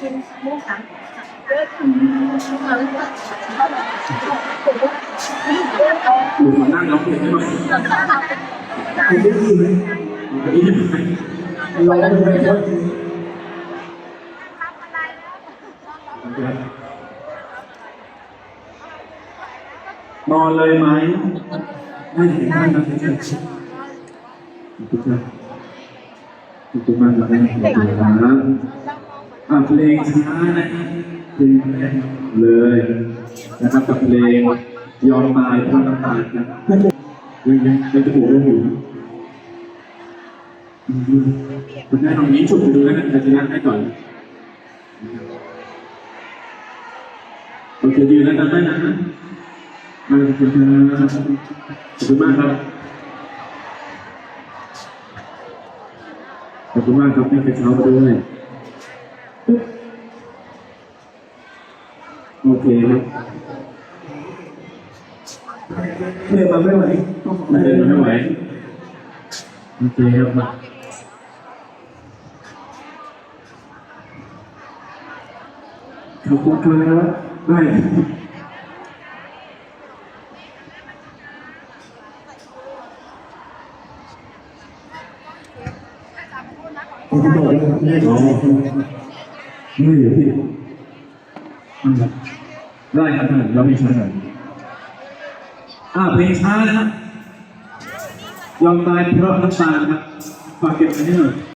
กินหมูสังเยอะดูมานั่งร้องเพลงได้ไหมคุณได้ยินไหมวันนี้ยังไงเราได้ยินไหมครับนอนเลยไหมไม่เห็นได้นะเพื่อนขอบคุณครับขอบคุณมากครับขอบคุณครับ อะเพลงช้านะเพลงแรกเลยนะครับกับเพลงยอมตายเพราะน้ำตาลนะยังยังยังจะปวดหัวอยู่นะคุณแม่ลองยิ้มฉุกไปดูแล้วกันใครจะนั่งให้ก่อนโอเคยืนแล้วกันได้นะขอบคุณครับขอบคุณมากครับขอบคุณมากครับให้กระเช้ามาด้วย โอเคครับเดินมาไม่ไหวเดินมาไม่ไหวโอเคครับมาขอบคุณครับได้ผมบอกแล้วครับ ม่ได้ขอไม่เหลือพี่ได้ครับท่านเรามีช้าหน่อยอ่าเพลงช้านะครับยอมตายเพราะน้ำตาครับฝากเก็บไว้ให้หน่อย